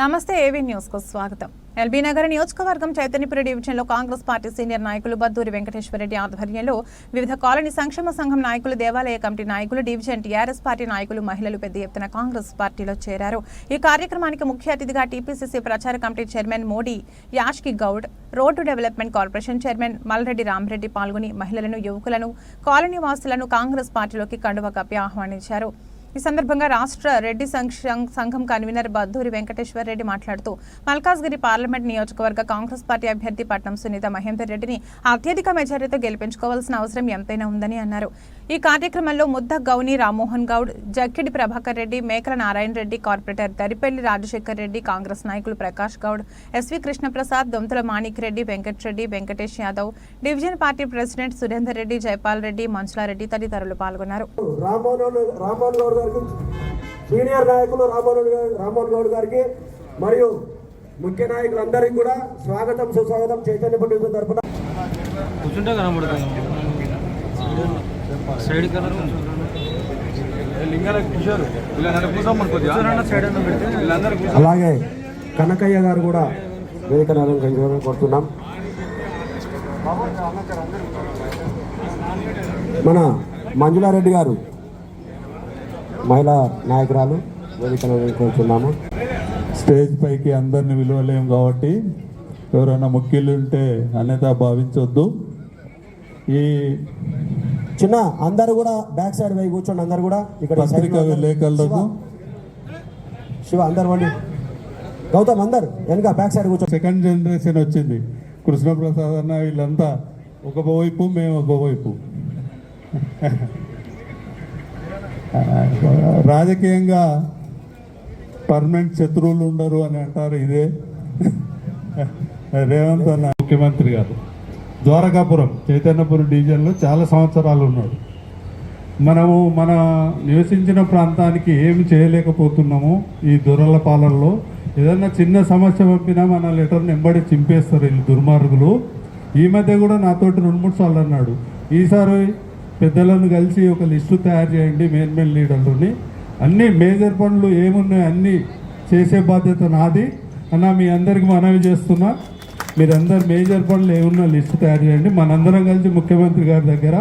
నమస్తే ఏవీ న్యూస్కు స్వాగతం. ఎల్బీ నగర్ నియోజకవర్గం చైతన్యపురి డివిజన్లో కాంగ్రెస్ పార్టీ సీనియర్ నాయకులు బద్దూరి వెంకటేశ్వరరెడ్డి ఆధ్వర్యంలో వివిధ కాలనీ సంక్షేమ సంఘం నాయకులు దేవాలయ కమిటీ నాయకులు డివిజన్ టీఆర్ఎస్ పార్టీ నాయకులు మహిళలు పెద్ద ఎత్తున కాంగ్రెస్ పార్టీలో చేరారు. ఈ కార్యక్రమానికి ముఖ్య అతిథిగా టీపీసీసీ ప్రచార committee chairman Madhu Yaskhi Goud road development corporation chairman Malreddy Ramareddy పాల్గొని మహిళలను యువకులను కాలనీ వాసులను కాంగ్రెస్ పార్టీలోకి కండువ కప్పి ఆహ్వానించారు. ఈ సందర్భంగా రాష్ట్ర రెడ్డి సంక్ష- సంఘం కన్వీనర్ బద్దూరి వెంకటేశ్వర రెడ్డి మాట్లాడుతూ మల్కాజ్గిరి పార్లమెంట్ నియోజకవర్గ కాంగ్రెస్ పార్టీ అభ్యర్థి పట్నం సునీత మహేందర్ రెడ్డిని అత్యధిక మెజారిటీతో గెలిపించుకోవాల్సిన అవసరం ఎంతైనా ఉందని అన్నారు. ఈ కార్యక్రమంలో ముద్ద గౌని రామ్మోహన్ గౌడ్ జక్కిడి ప్రభాకర్ రెడ్డి మేకల నారాయణ రెడ్డి కార్పొరేటర్ దరిపల్లి రాజశేఖర్ రెడ్డి కాంగ్రెస్ నాయకులు Prakash Goud SV Krishnaprasad Donthula Manik Reddy Venkatreddy Venkatesh Yadav division party president Surender Reddy Jaipal Reddy Manchulareddy తదితరులు పాల్గొన్నారు. రామ్మోహన్ రామ్మోహన్ గౌడ్ గారికి సీనియర్ నాయకులు రామ్మోహన్ గౌడ్ రామ్మోహన్ గౌడ్ గారికి మరియు ముఖ్య నాయకులందరికీ కూడా స్వాగతం సుస్వాగతం చైతన్య పండుగ తరపున. కూర్చుంటే కనబడుతుంది. సైడ్ కలర్ అలాగే కనకయ్య గారు కూడా వేదిక అలంకరించాలని కోరుతున్నాం మన మంజులారెడ్డి గారు మహిళా నాయకురాలు వేదిక అలంకరించున్నాము స్టేజ్ పైకి అందరిని విలువలేం కాబట్టి ఎవరైనా ముఖ్యులు ఉంటే అన్యత భావించొద్దు. ఈ చిన్న అందరు కూడా బ్యాక్ సైడ్ పోయి కూర్చోండి అందరు కూడా. ఇక్కడ శివ. అందరు వండి. గౌతమ్ అందరు వెనక బ్యాక్ సైడ్ కూర్చో సెకండ్ జనరేషన్ వచ్చింది. కృష్ణప్రసాద్ అన్న వీళ్ళంతా ఒక వైపు మేము ఒక వైపు రాజకీయంగా పర్మనెంట్ శత్రువులు ఉండరు అని అంటారు ఇదే. రేవంత్ అన్న ముఖ్యమంత్రి గారు. ద్వారకాపురం చైతన్యపురం డివిజన్లో చాలా సంవత్సరాలు ఉన్నాడు. మనము మన నివసించిన ప్రాంతానికి ఏమి చేయలేకపోతున్నాము ఈ దొరల పాలనలో ఏదన్నా చిన్న సమస్య పంపినా మన లెటర్ని ఎంబడి చింపేస్తారు వీళ్ళు దుర్మార్గులు. ఈ మధ్య కూడా నాతోటి రెండు మూడు సార్లు అన్నాడు. ఈసారి పెద్దలను కలిసి ఒక లిస్టు తయారు చేయండి మెయిన్ మెయిన్ లీడర్లని. అన్ని మేజర్ పనులు ఏమున్నాయి అన్నీ చేసే బాధ్యత నాది. అన్న మీ అందరికీ మనవి చేస్తున్నా. మీరందరు మేజర్ పనులు ఏమున్న లిస్ట్ తయారు చేయండి. మనందరం కలిసి ముఖ్యమంత్రి గారి దగ్గర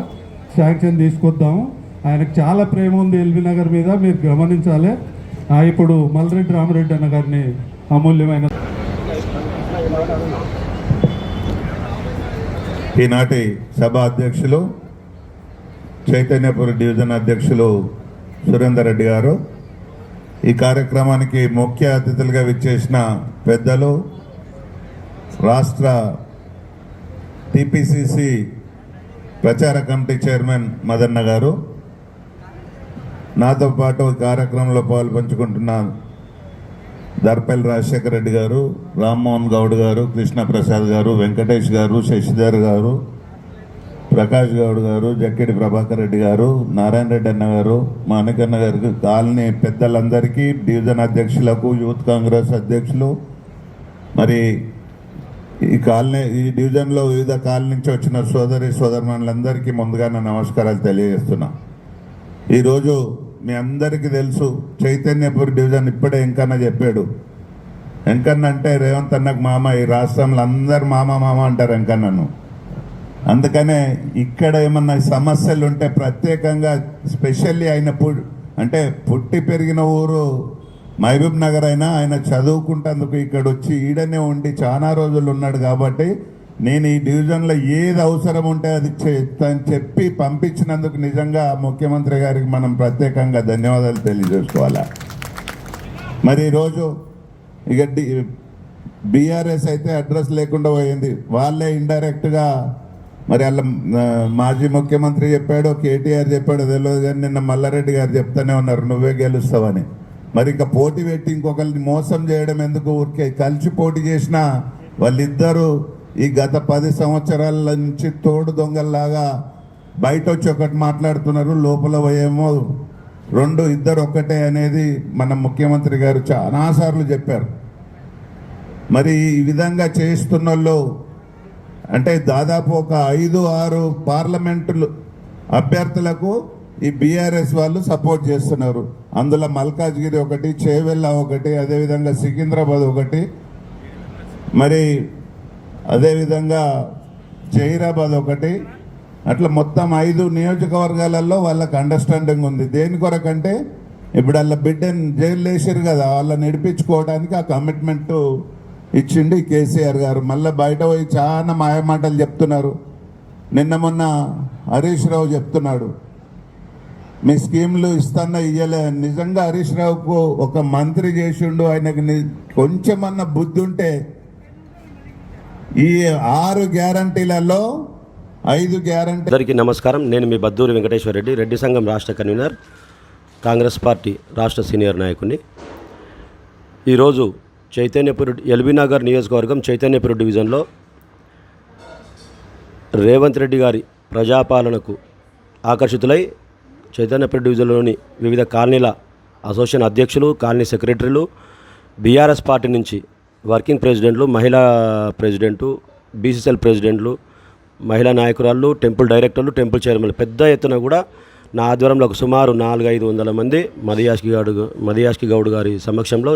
శాంక్షన్ తీసుకొద్దాము. ఆయనకు చాలా ప్రేమ ఉంది ఎల్బీ నగర్ మీద మీరు గమనించాలి. ఇప్పుడు మల్రెడ్డి రామరెడ్డి అన్న గారిని అమూల్యమైన ఈనాటి సభ అధ్యక్షులు చైతన్యపురం డివిజన్ అధ్యక్షులు సురేందర్ రెడ్డి గారు ఈ కార్యక్రమానికి ముఖ్య అతిథులుగా విచ్చేసిన పెద్దలు రాష్ట్ర టిపిసిసి ప్రచార కమిటీ చైర్మన్ మదన్న గారు. నాతో పాటు కార్యక్రమంలో పాలు పంచుకుంటున్న దర్పల్లి రాజశేఖర రెడ్డి గారు రామ్మోహన్ గౌడ్ గారు కృష్ణప్రసాద్ గారు వెంకటేష్ గారు శశిధర్ గారు ప్రకాష్ గౌడ్ గారు జక్కిడి ప్రభాకర్ రెడ్డి గారు నారాయణ రెడ్డి అన్న గారు మానకన్న గారికి కాలనీ పెద్దలందరికీ డివిజన్ అధ్యక్షులకు యూత్ కాంగ్రెస్ అధ్యక్షులు మరి ఈ కాలనీ ఈ డివిజన్లో వివిధ కాలనీ నుంచి వచ్చిన సోదరి సోదరులందరికీ ముందుగా నా నమస్కారాలు తెలియజేస్తున్నా. ఈరోజు మీ అందరికీ తెలుసు చైతన్యపూర్ డివిజన్ ఇప్పుడే ఎంకన్న చెప్పాడు. ఎంకన్న అంటే రేవంత్ అన్నకు మామ ఈ రాష్ట్రంలో అందరు మామ మామ అంటారు ఎంకన్నను. అందుకనే ఇక్కడ ఏమన్నా సమస్యలు ఉంటే ప్రత్యేకంగా స్పెషల్లీ ఆయన అంటే పుట్టి పెరిగిన ఊరు మహబూబ్ నగర్ అయినా ఆయన చదువుకుంటేందుకు ఇక్కడ వచ్చి ఈడనే ఉండి చాలా రోజులు ఉన్నాడు కాబట్టి నేను ఈ డివిజన్లో ఏది అవసరం ఉంటే అది చేస్తాను చెప్పి పంపించినందుకు నిజంగా ముఖ్యమంత్రి గారికి మనం ప్రత్యేకంగా ధన్యవాదాలు తెలియజేసుకోవాలా? మరి ఈరోజు ఇక డి బీఆర్ఎస్ అయితే అడ్రస్ లేకుండా పోయింది. వాళ్ళే ఇండైరెక్ట్గా మరి వాళ్ళ మాజీ ముఖ్యమంత్రి చెప్పాడు కేటీఆర్ చెప్పాడు తెలియదు కానీ నిన్న మల్లారెడ్డి గారు చెప్తానే ఉన్నారు నువ్వే గెలుస్తావని. మరి ఇంకా పోటీ పెట్టి ఇంకొకరిని మోసం చేయడం ఎందుకు? ఊరికే కలిసి పోటీ చేసినా వాళ్ళిద్దరూ ఈ గత పది సంవత్సరాల నుంచి తోడు దొంగల్లాగా బయట వచ్చి ఒకటి మాట్లాడుతున్నారు లోపల పోయేమో రెండు ఇద్దరు ఒక్కటే అనేది మన ముఖ్యమంత్రి గారు చాలాసార్లు చెప్పారు. మరి ఈ విధంగా చేస్తున్న అంటే దాదాపు ఒక ఐదు ఆరు పార్లమెంటులు అభ్యర్థులకు ఈ బీఆర్ఎస్ వాళ్ళు సపోర్ట్ చేస్తున్నారు. అందులో మల్కాజ్గిరి ఒకటి చేవెళ్ళ ఒకటి అదేవిధంగా సికింద్రాబాద్ ఒకటి. మరి అదేవిధంగా జహీరాబాద్ ఒకటి. అట్లా మొత్తం ఐదు నియోజకవర్గాలలో వాళ్ళకి అండర్స్టాండింగ్ ఉంది. దేని కొరకంటే ఇప్పుడు వాళ్ళ బిడ్డని జైలు వేసారు కదా వాళ్ళని నడిపించుకోవడానికి ఆ కమిట్మెంట్ ఇచ్చిండు కేసీఆర్ గారు. మళ్ళీ బయట పోయి చాలా మాయమాటలు చెప్తున్నారు. నిన్న మొన్న హరీష్ రావు చెప్తున్నాడు. మీ స్కీమ్లు ఇస్తానో ఇయ్యలే. నిజంగా హరీష్ రావుకు ఒక మంత్రి చేసిండు. ఆయనకు కొంచెమన్నా బుద్ధి ఉంటే ఈ ఆరు గ్యారంటీలలో ఐదు గ్యారంటీ అందరికీ నమస్కారం. నేను మీ బద్దూరి వెంకటేశ్వర రెడ్డి రెడ్డి సంఘం రాష్ట్ర కన్వీనర్ కాంగ్రెస్ పార్టీ రాష్ట్ర సీనియర్ నాయకుని. ఈరోజు చైతన్యపురి ఎల్బీ నగర్ నియోజకవర్గం చైతన్యపురి డివిజన్లో రేవంత్ రెడ్డి గారి ప్రజాపాలనకు ఆకర్షితులై చైతన్యపురి డివిజన్లోని వివిధ కాలనీల అసోసియేషన్ అధ్యక్షులు కాలనీ సెక్రటరీలు బీఆర్ఎస్ పార్టీ నుంచి వర్కింగ్ ప్రెసిడెంట్లు మహిళా ప్రెసిడెంటు బీసీసీఎల్ ప్రెసిడెంట్లు మహిళా నాయకురాళ్ళు టెంపుల్ డైరెక్టర్లు టెంపుల్ చైర్మన్లు పెద్ద ఎత్తున కూడా నా ఆధ్వర్యంలో ఒక సుమారు నాలుగు ఐదు వందల మంది మదియాష్కి గౌడ్ మదియాష్కి గౌడ్ గారి సమక్షంలో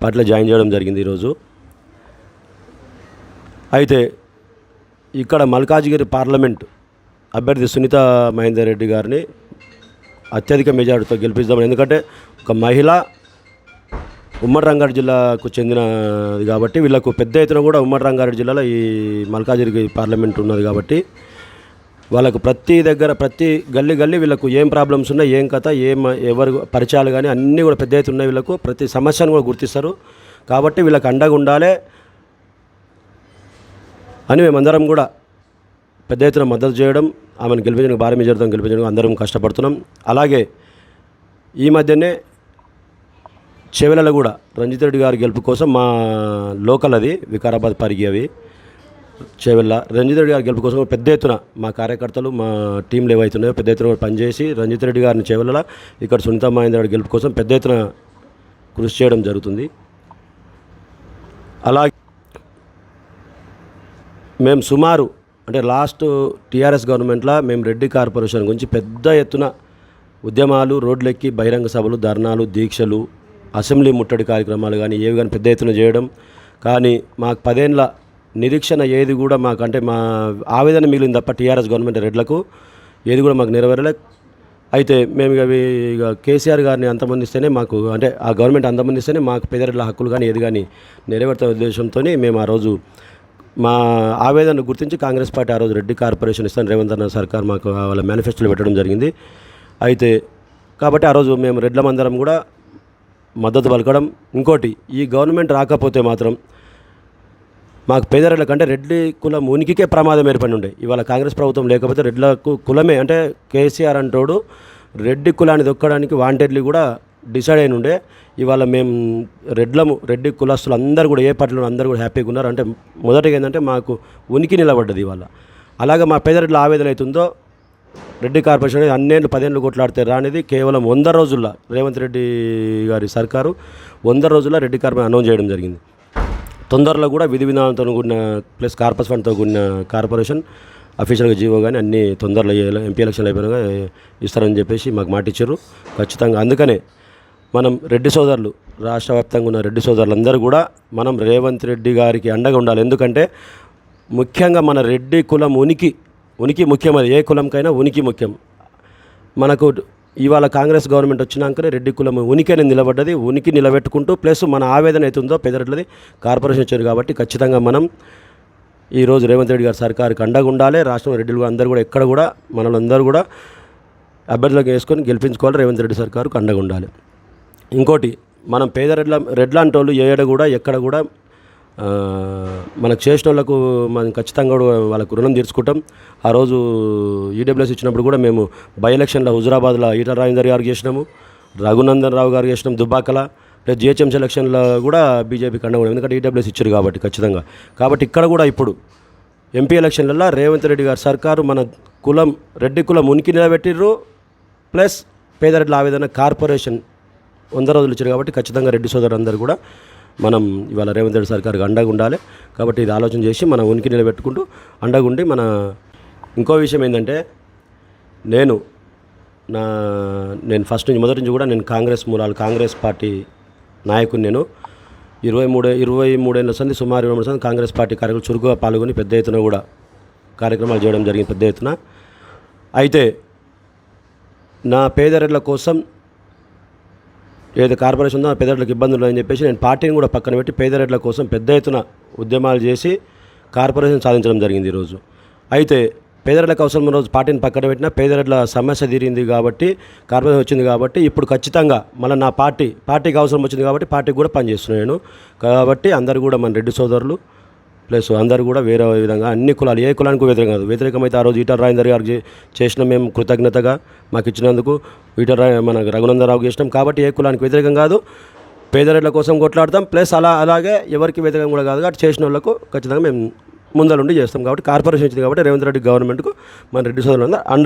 పార్టీలో జాయిన్ చేయడం జరిగింది ఈరోజు. అయితే ఇక్కడ మల్కాజ్గిరి పార్లమెంట్ అభ్యర్థి సునీత మహేందర్ రెడ్డి గారిని అత్యధిక మెజార్టీతో గెలిపిద్దాం ఎందుకంటే ఒక మహిళ ఉమ్మడి రంగారెడ్డి జిల్లాకు చెందినది కాబట్టి వీళ్ళకు పెద్ద ఎత్తున కూడా ఉమ్మడి రంగారెడ్డి జిల్లాలో ఈ మల్కాజిరి పార్లమెంట్ ఉన్నది కాబట్టి వాళ్ళకు ప్రతి దగ్గర ప్రతి గల్లీ గల్లీ వీళ్ళకు ఏం ప్రాబ్లమ్స్ ఉన్నాయి ఏం కథ ఏం ఎవరు పరిచయాలు కానీ అన్నీ కూడా పెద్ద ఎత్తున ఉన్నాయి వీళ్ళకు. ప్రతి సమస్యను కూడా గుర్తిస్తారు. కాబట్టి వీళ్ళకి అండగా ఉండాలి అని మేమందరం కూడా పెద్ద ఎత్తున మద్దతు చేయడం ఆమెను గెలిపించడానికి భారీ మెజార్టీతో గెలిపించడానికి అందరం కష్టపడుతున్నాం. అలాగే ఈ మధ్యనే చెవెలలో కూడా రంజిత్ రెడ్డి గారి గెలుపు కోసం మా లోకల్ అది వికారాబాద్ పరిగి అవి రంజిత్ రెడ్డి గారి గెలుపు కోసం పెద్ద ఎత్తున మా కార్యకర్తలు మా టీంలు ఏవైతున్నాయో పెద్ద ఎత్తున పనిచేసి రంజిత్ రెడ్డి గారిని చెవెళ్ళ ఇక్కడ సునీత మహేందర్ రెడ్డి గెలుపు కోసం పెద్ద ఎత్తున కృషి చేయడం జరుగుతుంది. అలాగే మేము సుమారు అంటే లాస్ట్ టీఆర్ఎస్ గవర్నమెంట్లో మేము రెడ్డి కార్పొరేషన్ గురించి పెద్ద ఎత్తున ఉద్యమాలు రోడ్లెక్కి బహిరంగ సభలు ధర్నాలు దీక్షలు అసెంబ్లీ ముట్టడి కార్యక్రమాలు కానీ ఏవి కానీ పెద్ద ఎత్తున చేయడం. కానీ మాకు పదేళ్ళ నిరీక్షణ ఏది కూడా మాకు అంటే మా ఆవేదన మిగిలింది తప్ప టీఆర్ఎస్ గవర్నమెంట్ రెడ్లకు ఏది కూడా మాకు నెరవేరలే. అయితే మేము ఇక అవి ఇక కేసీఆర్ గారిని అంతమందిస్తేనే మాకు అంటే ఆ గవర్నమెంట్ అంతమందిస్తేనే మాకు పేదరెడ్ల హక్కులు కానీ ఏది కానీ నెరవేర్త ఉద్దేశంతో మేము ఆ రోజు మా ఆవేదనను గుర్తించి కాంగ్రెస్ పార్టీ ఆ రోజు రెడ్డి కార్పొరేషన్ ఇస్తాను. రేవంత్ అన్న సర్కార్ మాకు వాళ్ళ మేనిఫెస్టోలో పెట్టడం జరిగింది. అయితే కాబట్టి ఆ రోజు మేము రెడ్లమందరం కూడా మద్దతు పలకడం. ఇంకోటి ఈ గవర్నమెంట్ రాకపోతే మాత్రం మాకు పేదరెడ్ల కంటే రెడ్డి కులం ఉనికికే ప్రమాదం ఏర్పడి ఉండే. ఇవాళ కాంగ్రెస్ ప్రభుత్వం లేకపోతే రెడ్లకు కులమే. అంటే కేసీఆర్ అంటోడు రెడ్డి కులాన్ని దొక్కడానికి వాంటెడ్లీ కూడా డిసైడ్ అయిన ఉండే ఇవాళ మేము రెడ్లము రెడ్డి కులస్తులు అందరూ కూడా ఏ పార్టీలో అందరూ కూడా హ్యాపీగా ఉన్నారు. అంటే మొదటిగా ఏంటంటే మాకు ఉనికి నిలబడ్డది ఇవాళ. అలాగే మా పేదరెడ్ల ఆవేదన అవుతుందో రెడ్డి కార్పొరేషన్ అనేది అన్నేళ్ళు పదేళ్ళు కొట్లాడితే రానిది కేవలం వంద రోజుల్లో రేవంత్ రెడ్డి గారి సర్కారు వంద రోజుల్లో రెడ్డి కార్పొరేషన్ అనౌన్స్ చేయడం జరిగింది. తొందరలో కూడా విధి విధానంతో కూడిన ప్లస్ కార్పస్ ఫండ్తో కూడిన కార్పొరేషన్ అఫీషియల్గా జీవో కానీ అన్ని తొందరలో ఎంపీ ఎలక్షన్లు అయిపోయినాక ఇస్తారని చెప్పేసి మాకు మాట ఇచ్చారు ఖచ్చితంగా అందుకనే మనం రెడ్డి సోదరులు రాష్ట్ర వ్యాప్తంగా ఉన్న రెడ్డి సోదరులందరూ కూడా మనం రేవంత్ రెడ్డి గారికి అండగా ఉండాలి. ఎందుకంటే ముఖ్యంగా మన రెడ్డి కులం ఉనికి ఉనికి ముఖ్యం అది. ఏ కులంకైనా ఉనికి ముఖ్యం. మనకు ఇవాళ కాంగ్రెస్ గవర్నమెంట్ వచ్చినాకనే రెడ్డి కులం ఉనికి అనేది నిలబడ్డది ఉనికి నిలబెట్టుకుంటూ ప్లస్ మన ఆవేదన అవుతుందో పెదరెడ్లది కార్పొరేషన్ వచ్చారు కాబట్టి ఖచ్చితంగా మనం ఈరోజు రేవంత్ రెడ్డి గారి సర్కారుకి అండగా ఉండాలి. రాష్ట్రంలో రెడ్డిలు అందరూ కూడా ఎక్కడ కూడా మనలందరూ కూడా అభ్యర్థులకు వేసుకొని గెలిపించుకోవాలి. రేవంత్ రెడ్డి సర్కారుకు అండగా ఉండాలి. ఇంకోటి మనం పేద రెడ్ల రెడ్లాంటి వాళ్ళు ఏడ కూడా ఎక్కడ కూడా మనకు చేసిన వాళ్ళకు మనం ఖచ్చితంగా కూడా వాళ్ళకు రుణం తీర్చుకుంటాం. ఆ రోజు ఈడబ్ల్యూఎస్ ఇచ్చినప్పుడు కూడా మేము బై ఎలక్షన్లో హుజురాబాద్లో ఈటల రాజేందర్ గారికి చేసినాము రఘునందన్ రావు గారు చేసినాం దుబ్బాకల ప్లస్ జిహెచ్ఎంసీ ఎలక్షన్లో కూడా బీజేపీ కండ ఎందుకంటే ఈడబ్ల్యూఎస్ ఇచ్చారు కాబట్టి ఖచ్చితంగా. కాబట్టి ఇక్కడ కూడా ఇప్పుడు ఎంపీ ఎలక్షన్లలో రేవంత్ రెడ్డి గారు సర్కారు మన కులం రెడ్డి కులం ఉనికి నిలబెట్టిర్రు ప్లస్ పేదరెడ్ల ఆవేదన కార్పొరేషన్ వంద రోజులు ఇచ్చారు కాబట్టి ఖచ్చితంగా రెడ్డి సోదరులందరూ కూడా మనం ఇవాళ రేవంత్ రెడ్డి సర్కార్కి అండగా ఉండాలి. కాబట్టి ఇది ఆలోచన చేసి మన ఉనికి నిలబెట్టుకుంటూ అండగా ఉండి మన ఇంకో విషయం ఏంటంటే నేను నా నేను ఫస్ట్ నుంచి మొదటి నుంచి కూడా నేను కాంగ్రెస్ మూలాలు కాంగ్రెస్ పార్టీ నాయకుని నేను. ఇరవై మూడు ఇరవై మూడేళ్ళ సంది సుమారు ఇరవై మూడు సంది కాంగ్రెస్ పార్టీ కార్యక్రమాలు చురుకుగా పాల్గొని పెద్ద ఎత్తున కూడా కార్యక్రమాలు చేయడం జరిగింది పెద్ద ఎత్తున. అయితే నా పేదరెడ్ల కోసం ఏదైతే కార్పొరేషన్ ఉందో పేదరెడ్లకు ఇబ్బందులు అని చెప్పేసి నేను పార్టీని కూడా పక్కన పెట్టి పేదరెడ్ల కోసం పెద్ద ఎత్తున ఉద్యమాలు చేసి కార్పొరేషన్ సాధించడం జరిగింది ఈరోజు. అయితే పేదరెడ్లకు అవసరం రోజు పార్టీని పక్కన పెట్టినా పేదరెడ్ల సమస్య తీరింది కాబట్టి కార్పొరేషన్ వచ్చింది కాబట్టి ఇప్పుడు ఖచ్చితంగా మళ్ళీ నా పార్టీ పార్టీకి అవసరం వచ్చింది కాబట్టి పార్టీకి కూడా పనిచేస్తున్నాను నేను. కాబట్టి అందరు కూడా మన రెడ్డి సోదరులు ప్లస్ అందరూ కూడా వేరే విధంగా అన్ని కులాలు ఏ కులానికి వ్యతిరేకం కాదు. వ్యతిరేకమైతే ఆ రోజు ఈటర్ రాజేందర్ గారికి చేసిన మేము కృతజ్ఞతగా మాకు ఇచ్చినందుకు ఈటర్ రా మన రఘునందరావుకి చేసినాం. కాబట్టి ఏ కులానికి వ్యతిరేకం కాదు. పేదరెడ్ల కోసం కొట్లాడతాం. ప్లస్ అలా అలాగే ఎవరికి వ్యతిరేకం కూడా కాదు. కాబట్టి చేసిన వాళ్ళకు ఖచ్చితంగా మేము ముందరుండి చేస్తాం. కాబట్టి కార్పొరేషన్ ఇచ్చింది కాబట్టి రేవంత్ రెడ్డి గవర్నమెంట్కు మన రెడ్డి సోదరులందరూ అండ